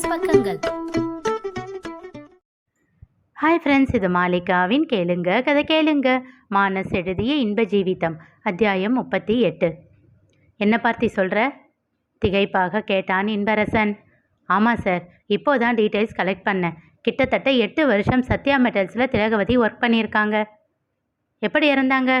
மானஸ் பக்கங்கள். Hi friends இது மாலிகாவின் கேளுங்க கதை கேளுங்க. மானஸ் எழுதிய இன்ப ஜீவிதம் அத்தியாயம் முப்பத்தி எட்டு. என்ன பார்த்தி சொல்கிற திகைப்பாக கேட்டான் இன்பரசன். ஆமாம் சார் இப்போ தான் டீட்டெயில்ஸ் கலெக்ட் பண்ணேன். கிட்டத்தட்ட எட்டு வருஷம் சத்யா மெட்டல்ஸில் திலகவதி ஒர்க் பண்ணியிருக்காங்க. எப்படி இறந்தாங்க?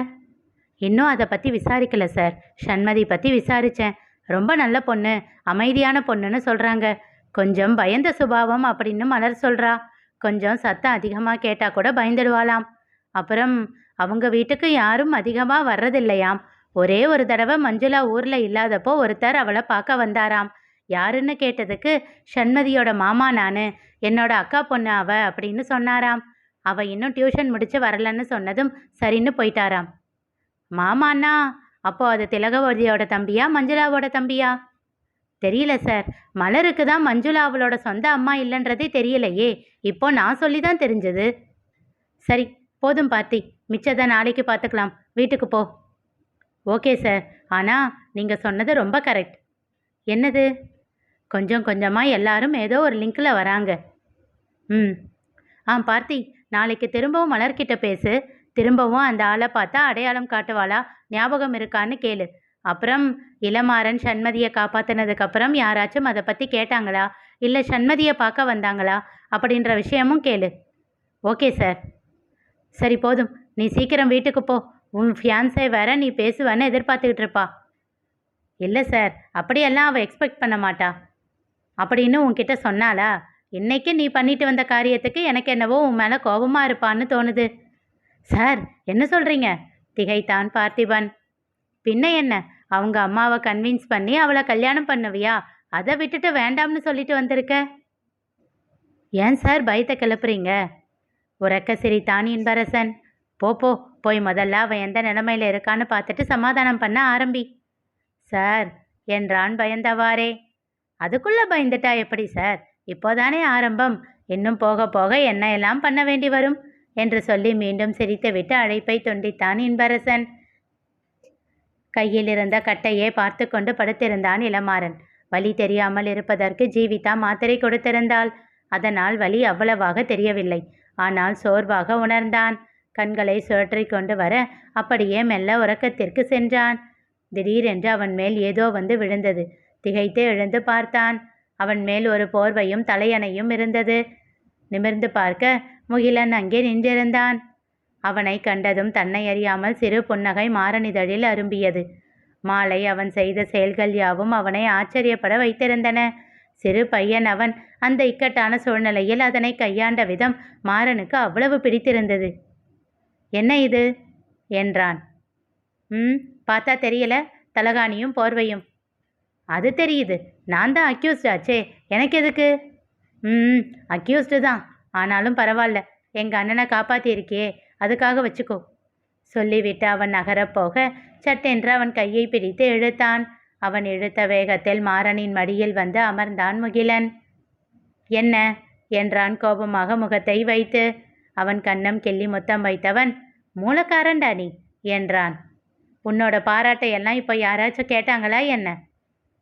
இன்னும் அதை பற்றி விசாரிக்கல சார். ஷண்மதி பற்றி விசாரித்தேன் ரொம்ப நல்ல பொண்ணு அமைதியான பொண்ணுன்னு சொல்கிறாங்க கொஞ்சம் பயந்த சுபாவம் அப்படின்னு மலர் சொல்கிறா கொஞ்சம் சத்தம் அதிகமாக கேட்டால் கூட பயந்துடுவாளாம். அப்புறம் அவங்க வீட்டுக்கு யாரும் அதிகமாக வர்றதில்லையாம். ஒரே ஒரு தடவை மஞ்சுளா ஊரில் இல்லாதப்போ ஒருத்தர் அவளை பார்க்க வந்தாராம். யாருன்னு கேட்டதுக்கு ஷண்மதியோட மாமா நான் என்னோட அக்கா பொண்ணு அவ அப்படின்னு சொன்னாராம். அவ இன்னும் டியூஷன் முடிச்சு வரலன்னு சொன்னதும் சரின்னு போயிட்டாராம். மாமான்னா அப்போ அது திலகவதியோட தம்பியா மஞ்சுளாவோட தம்பியா? தெரியல சார். மலருக்கு தான் மஞ்சுளா அவளோட சொந்த அம்மா இல்லைன்றதே தெரியலையே. இப்போ நான் சொல்லி தான் தெரிஞ்சது. சரி போதும் பார்த்தி. மிச்சத்தை நாளைக்கு பார்த்துக்கலாம். வீட்டுக்கு போ. Okay sir. ஆனால் நீங்கள் சொன்னது ரொம்ப கரெக்ட். என்னது? கொஞ்சம் கொஞ்சமாக எல்லாரும் ஏதோ ஒரு லிங்கில் வராங்க. ம். ஆ பார்த்தி. நாளைக்கு திரும்பவும் மலர்கிட்ட பேசு. திரும்பவும் அந்த ஆளை பார்த்தா அடையாளம் காட்டுவாளா? ஞாபகம் இருக்கான்னு கேளு. அப்புறம் இளமாறன் சண்மதியை காப்பாற்றினதுக்கப்புறம் யாராச்சும் அதை பற்றி கேட்டாங்களா? இல்லை சண்மதியை பார்க்க வந்தாங்களா? அப்படின்ற விஷயமும் கேளு. Okay sir. சரி போதும். நீ சீக்கிரம் வீட்டுக்கு போ. உன் ஃபியான்ஸை வேற நீ பேசுவேன்னு எதிர்பார்த்துக்கிட்டு இருப்பா. இல்லை சார். அப்படியெல்லாம் அவள் எக்ஸ்பெக்ட் பண்ண மாட்டா. அப்படின்னு உன்கிட்ட சொன்னாளா? இன்னைக்கு நீ பண்ணிட்டு வந்த காரியத்துக்கு எனக்கு என்னவோ உன் மேலே கோபமாக இருப்பான்னு தோணுது. சார் என்ன சொல்கிறீங்க திகைத்தான் பார்த்திபன். பின்ன என்ன? அவங்க அம்மாவை கன்வின்ஸ் பண்ணி அவளை கல்யாணம் பண்ணுவியா? அதை விட்டுட்டு வேண்டாம்னு சொல்லிட்டு வந்திருக்க? ஏன் சார் பயத்தை கிளப்புறீங்க? உறக்க சிரித்தான் இன்பரசன் போ போ போய் முதல்ல அவன் எந்த நிலமையில இருக்கான்னு பார்த்துட்டு சமாதானம் பண்ண ஆரம்பி. சார் என்றான் பயந்தவாறே. அதுக்குள்ள பயந்துட்டா எப்படி சார்? இப்போதானே ஆரம்பம். இன்னும் போக போக என்ன எல்லாம் பண்ண வேண்டி வரும்? என்று சொல்லி மீண்டும் சிரித்துவிட்டு அழைப்பை துண்டித்தான் இன்பரசன் கையில் இருந்த கட்டையை பார்த்து கொண்டு படுத்திருந்தான் இளமாறன். வலி தெரியாமல் இருப்பதற்கு ஜீவிதா மாத்திரை கொடுத்திருந்தாள். அதனால் வலி அவ்வளவாக தெரியவில்லை. ஆனால் சோர்வாக உணர்ந்தான். கண்களை சுழற்றி கொண்டு வர அப்படியே மெல்ல உறக்கத்திற்கு சென்றான். திடீரென்று அவன் மேல் ஏதோ வந்து விழுந்தது. திகைத்து எழுந்து பார்த்தான். அவன் மேல் ஒரு போர்வையும் தலையணையும் இருந்தது. நிமிர்ந்து பார்க்க முகிலன் அங்கே நின்றிருந்தான். அவனை கண்டதும் தன்னை அறியாமல் சிறு புன்னகை மாறனிதழில் அரும்பியது. மாலை அவன் செய்த செயல்கள் யாவும் அவனை ஆச்சரியப்பட வைத்திருந்தன. சிறு பையன் அவன் அந்த இக்கட்டான சூழ்நிலையில் அதனை கையாண்ட விதம் மாறனுக்கு அவ்வளவு பிடித்திருந்தது. என்ன இது? என்றான். ம் பார்த்தா தெரியல. தலகாணியும் போர்வையும். அது தெரியுது. நான் தான் அக்யூஸ்டு ஆச்சே. எனக்கு எதுக்கு? ம் அக்யூஸ்டு தான். ஆனாலும் பரவாயில்ல எங்கள் அண்ணனை காப்பாற்றியிருக்கியே அதுக்காக வச்சுக்கோ. சொல்லிவிட்டு அவன் நகரப்போக சட்டென்று அவன் கையை பிடித்து இழுத்தான். அவன் இழுத்த வேகத்தில் மாறனின் மடியில் வந்து அமர்ந்தான் முகிலன். என்ன? என்றான் கோபமாக முகத்தை வைத்து. அவன் கண்ணம் கிள்ளி முத்தம் வைத்தவன் மூலக்காரன்டா நீ? என்றான். உன்னோட பாராட்டை எல்லாம் இப்போ யாராச்சும் கேட்டாங்களா என்ன?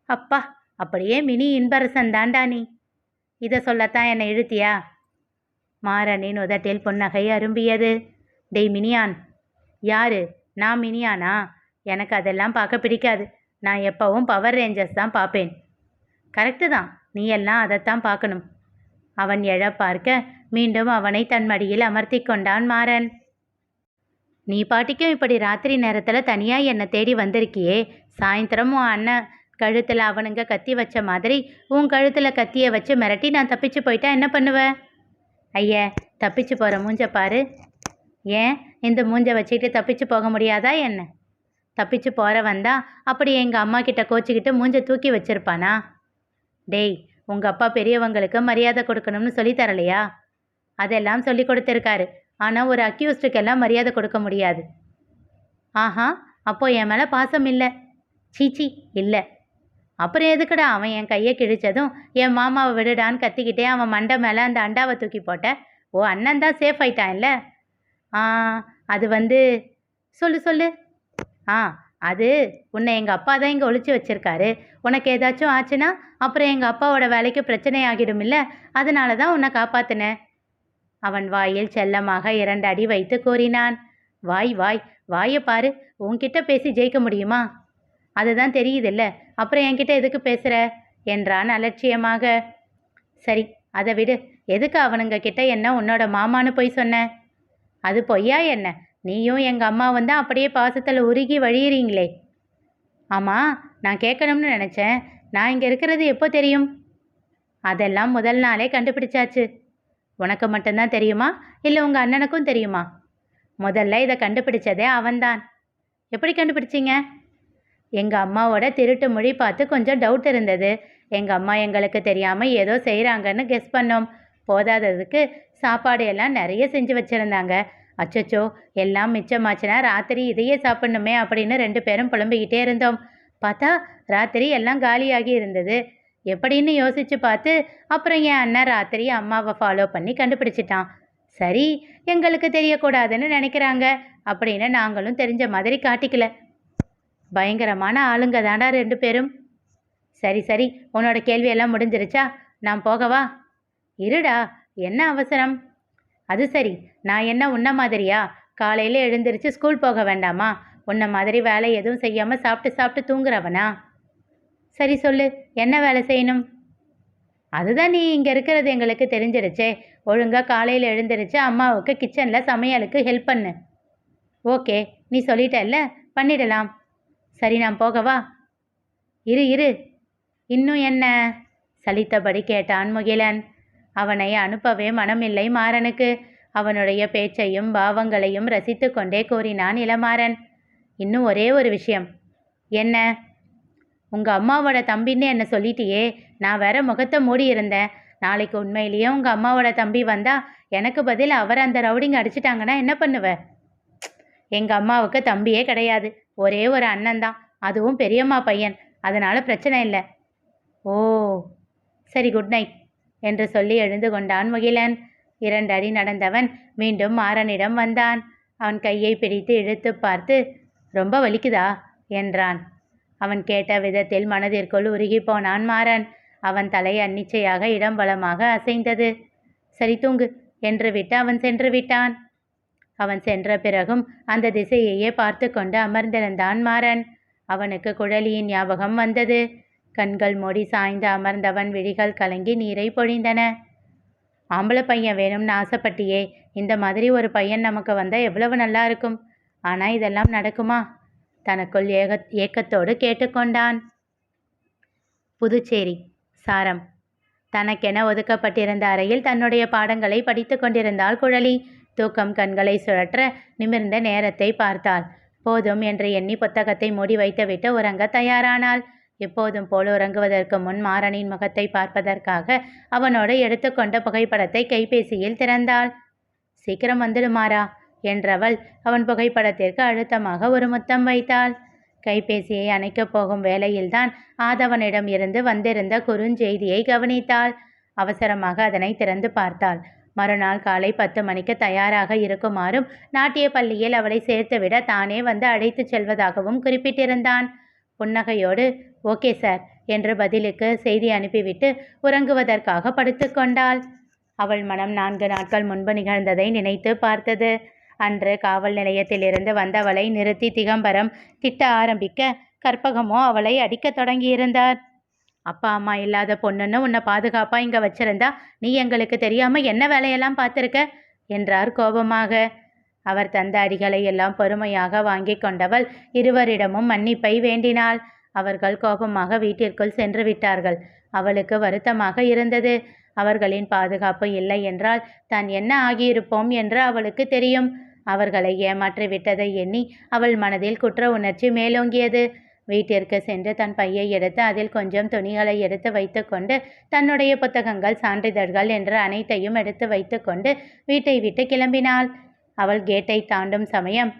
அப்பா அப்படியே மினி இன்பரசன் தாண்டா நீ. இதை சொல்லத்தான் என்னை இழுத்தியா? மாறனின் உதட்டில் புன்னகை அரும்பியது. டெய் மினியான். யாரு? நான் மினியானா? எனக்கு அதெல்லாம் பார்க்க பிடிக்காது. நான் எப்பவும் பவர் ரேஞ்சர்ஸ் தான் பார்ப்பேன். கரெக்டு தான். நீ எல்லாம் அதைத்தான் பார்க்கணும். அவன் எழ பார்க்க மீண்டும் அவனை தன் மடியில் அமர்த்தி கொண்டான் மாறன். நீ பாட்டிக்கும் இப்படி ராத்திரி நேரத்தில் தனியாக என்னை தேடி வந்திருக்கியே? சாயந்தரம் உன் அண்ணன் கழுத்தில் அவனுங்க கத்தி வச்ச மாதிரி உன் கழுத்தில் கத்தியை வச்சு மிரட்டி நான் தப்பிச்சு போயிட்டா என்ன பண்ணுவ? ஐய தப்பிச்சு போகிற மூஞ்ச பாரு. ஏன்? இந்த மூஞ்சை வச்சுக்கிட்டு தப்பிச்சு போக முடியாதா என்ன? தப்பிச்சு போகிறவன் தான் அப்படி எங்கள் அம்மா கிட்ட கோச்சிக்கிட்டு மூஞ்சை தூக்கி வச்சிருப்பானா? டேய் உங்கள் அப்பா பெரியவங்களுக்கு மரியாதை கொடுக்கணும்னு சொல்லி தரலையா? அதெல்லாம் சொல்லி கொடுத்துருக்காரு. ஆனால் ஒரு அக்யூஸ்டுக்கெல்லாம் மரியாதை கொடுக்க முடியாது. ஆஹா அப்போ என் மேலே பாசம் இல்லை. சீச்சி இல்லை. அப்புறம் எதுக்குடா அவன் என் கையை கிழிச்சதும் என் மாமாவை விடுடான்னு கத்திக்கிட்டே அவன் மண்டை மேலே அந்த அண்டாவை தூக்கி போட்ட? ஓ அண்ணன் தான் சேஃப் ஆயிட்டான்ல. இல்லை அது வந்து சொல்லு சொல்லு. ஆ அது உன்னை எங்கள் அப்பா தான் இங்கே ஒழிச்சு வச்சிருக்காரு. உனக்கு ஏதாச்சும் ஆச்சுன்னா அப்புறம் எங்கள் அப்பாவோட வேலைக்கு பிரச்சனை ஆகிடும் இல்லை அதனால தான் உன்னை காப்பாத்தினேன் அவன் வாயில் செல்லமாக இரண்டு அடி வைத்து கூறினான். வாய் வாய் வாயை பாரு. உன்கிட்ட பேசி ஜெயிக்க முடியுமா? அதுதான் தெரியுதில்ல. அப்புறம் என்கிட்ட எதுக்கு பேசுகிற என்றான் அலட்சியமாக. சரி அதை விடு. எதுக்கு அவனுங்க கிட்ட என்ன உன்னோட மாமான்னு போய் சொன்ன? அது பொய்யா என்ன? நீயும் எங்கள் அம்மாவும் தான் அப்படியே பாசத்தில் உருகி வழியிறீங்களே. ஆமாம் நான் கேட்கணும்னு நினச்சேன். நான் இங்கே இருக்கிறது எப்போ தெரியும்? அதெல்லாம் முதல் நாளே கண்டுபிடிச்சாச்சு. உனக்கு மட்டும்தான் தெரியுமா? இல்லை உங்கள் அண்ணனுக்கும் தெரியுமா? முதல்ல இதை கண்டுபிடிச்சதே அவன்தான். எப்படி கண்டுபிடிச்சீங்க? எங்கள் அம்மாவோட திருட்டு மொழி பார்த்து கொஞ்சம் டவுட் இருந்தது. எங்கள் அம்மா எங்களுக்கு தெரியாமல் ஏதோ செய்கிறாங்கன்னு கெஸ் பண்ணோம். போதாததுக்கு சாப்பாடு எல்லாம் நிறைய செஞ்சு வச்சுருந்தாங்க. அச்சச்சோ எல்லாம் மிச்சமாச்சுன்னா ராத்திரி இதையே சாப்பிடணுமே அப்படின்னு ரெண்டு பேரும் புலம்பிக்கிட்டே இருந்தோம். பார்த்தா ராத்திரி எல்லாம் காலியாகி இருந்தது. எப்படின்னு யோசிச்சு பார்த்து அப்புறம் என் அண்ணன் ராத்திரி அம்மாவை ஃபாலோ பண்ணி கண்டுபிடிச்சிட்டான். சரி எங்களுக்கு தெரியக்கூடாதுன்னு நினைக்கிறாங்க அப்படின்னு நாங்களும் தெரிஞ்ச மாதிரி காட்டிக்கல. பயங்கரமான ஆளுங்க தாண்டா ரெண்டு பேரும். சரி சரி உன்னோட கேள்வியெல்லாம் முடிஞ்சிருச்சா? நான் போகவா? இருடா என்ன அவசரம்? அது சரி. நான் என்ன உன்ன மாதிரியா? காலையில் எழுந்திருச்சு ஸ்கூல் போக வேண்டாமா? உன்ன மாதிரி வேலை எதுவும் செய்யாமல் சாப்பிட்டு சாப்பிட்டு தூங்குறவனா? சரி சொல்லு என்ன வேலை செய்யணும்? அதுதான் நீ இங்கே இருக்கிறது எங்களுக்கு தெரிஞ்சிருச்சே ஒழுங்காக காலையில் எழுந்திருச்சு அம்மாவுக்கு கிச்சனில் சமையலுக்கு ஹெல்ப் பண்ணு. ஓகே நீ சொல்லிட்டல்ல? பண்ணிடலாம். சரி நான் போகவா இரு இரு. இன்னும் என்ன? சலித்தபடி கேட்டான் முகிலன். அவனை அனுப்பவே மனமில்லை மாறனுக்கு. அவனுடைய பேச்சையும் பாவங்களையும் ரசித்து கொண்டே கூறினான் இளமாறன். இன்னும் ஒரே ஒரு விஷயம். என்ன? உங்கள் அம்மாவோட தம்பின்னு என்ன சொல்லிட்டியே? நான் வேற முகத்தை மூடி இருந்தேன் நாளைக்கு உண்மையிலேயே உங்கள் அம்மாவோட தம்பி வந்தா எனக்கு பதில் அவர் அந்த ரவுடிங்க அடிச்சிட்டாங்கன்னா என்ன பண்ணுவ? எங்கள் அம்மாவுக்கு தம்பியே கிடையாது. ஒரே ஒரு அண்ணன் தான். அதுவும் பெரியம்மா பையன். அதனால் பிரச்சனை இல்லை. ஓ சரி குட் நைட். என்று சொல்லி எழுந்து கொண்டான் முகிலன். இரண்டு அடி நடந்தவன் மீண்டும் மாறனிடம் வந்தான். அவன் கையை பிடித்து இழுத்து பார்த்து ரொம்ப வலிக்குதா? என்றான். அவன் கேட்ட விதத்தில் மனதிற்குள் உருகி போனான் மாறன். அவன் தலை அன்னிச்சையாக இடம் பலமாக அசைந்தது. சரி தூங்கு என்று விட்டு அவன் சென்று விட்டான். அவன் சென்ற பிறகும் அந்த திசையையே பார்த்து கொண்டு அமர்ந்திருந்தான் மாறன். அவனுக்கு குழலியின் ஞாபகம் வந்தது. கண்கள் மூடி சாய்ந்து அமர்ந்தவன் விழிகள் கலங்கி நீரை பொழிந்தன. ஆம்பளை பையன் வேணும்னு ஆசைப்பட்டியே இந்த மாதிரி ஒரு பையன் நமக்கு வந்தால் எவ்வளவு நல்லா இருக்கும்? ஆனால் இதெல்லாம் நடக்குமா? தனக்குள் ஏக ஏக்கத்தோடு கேட்டுக்கொண்டான். புதுச்சேரி சாரம். தனக்கென ஒதுக்கப்பட்டிருந்த அறையில் தன்னுடைய பாடங்களை படித்து கொண்டிருந்தாள் குழலி. தூக்கம் கண்களை சுழற்ற நிமிர்ந்த நேரத்தை பார்த்தாள். போதும் என்று எண்ணி புத்தகத்தை மூடி வைத்துவிட்டு உறங்க தயாரானாள். எப்போதும் போல உறங்குவதற்கு முன் மாறனின் முகத்தை பார்ப்பதற்காக அவனோடு எடுத்துக்கொண்ட புகைப்படத்தை கைபேசியில் திறந்தாள். சீக்கிரம் வந்துடுமாறா என்றவள் அவன் புகைப்படத்திற்கு அழுத்தமாக ஒரு முத்தம் வைத்தாள். கைபேசியை அணைக்கப் போகும் வேளையில்தான் ஆதவனிடம் இருந்து வந்திருந்த குறுஞ்செய்தியை கவனித்தாள். அவசரமாக அதனை திறந்து பார்த்தாள். மறுநாள் காலை பத்து மணிக்கு தயாராக இருக்குமாறும் நாட்டிய பள்ளியில் அவளை சேர்த்துவிட தானே வந்து அழைத்துச் செல்வதாகவும் குறிப்பிட்டிருந்தான். புன்னகையோடு ஓகே சார் என்று பதிலுக்கு செய்தி அனுப்பிவிட்டு உறங்குவதற்காக படுத்துக்கொண்டாள் அவள் மனம் நான்கு நாட்கள் முன்பு நிகழ்ந்ததை நினைத்து பார்த்தது. அன்று காவல் நிலையத்திலிருந்து வந்தவளை நிறுத்தி திகம்பரம் திட்ட ஆரம்பிக்க கற்பகமோ அவளை அடிக்க தொடங்கியிருந்தார். அப்பா அம்மா இல்லாத பொண்ணுன்னு உன்னை பாதுகாப்பாக இங்கே வச்சிருந்தா நீ எங்களுக்கு தெரியாமல் என்ன வேலையெல்லாம் பார்த்துருக்க? என்றார் கோபமாக. அவர் தந்த அடிகளை எல்லாம் பொறுமையாக வாங்கி கொண்டவள் இருவரிடமும் மன்னிப்பை வேண்டினாள். அவர்கள் கோபமாக வீட்டிற்குள் சென்று விட்டார்கள். அவளுக்கு வருத்தமாக இருந்தது. அவர்களின் பாதுகாப்பு இல்லை என்றால் தான் என்ன ஆகியிருப்போம் என்று அவளுக்கு தெரியும். அவர்களை ஏமாற்றி விட்டதை எண்ணி அவள் மனதில் குற்ற உணர்ச்சி மேலோங்கியது. வீட்டிற்கு சென்று தன் பையை எடுத்து அதில் கொஞ்சம் துணிகளை எடுத்து வைத்துக்கொண்டு தன்னுடைய புத்தகங்கள் சான்றிதழ்கள் என்று அனைத்தையும் எடுத்து வைத்துக்கொண்டு வீட்டை விட்டு கிளம்பினாள். அவள் கேட்டை தாண்டும் சமயம்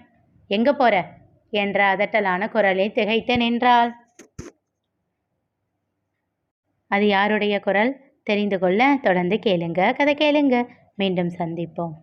எங்க போற? என்ற அதட்டலான குரலில் திகைத்து நின்றாள். அது யாருடைய குரல்? தெரிந்து கொள்ள தொடர்ந்து கேளுங்க. கதை கேளுங்க. மீண்டும் சந்திப்போம்.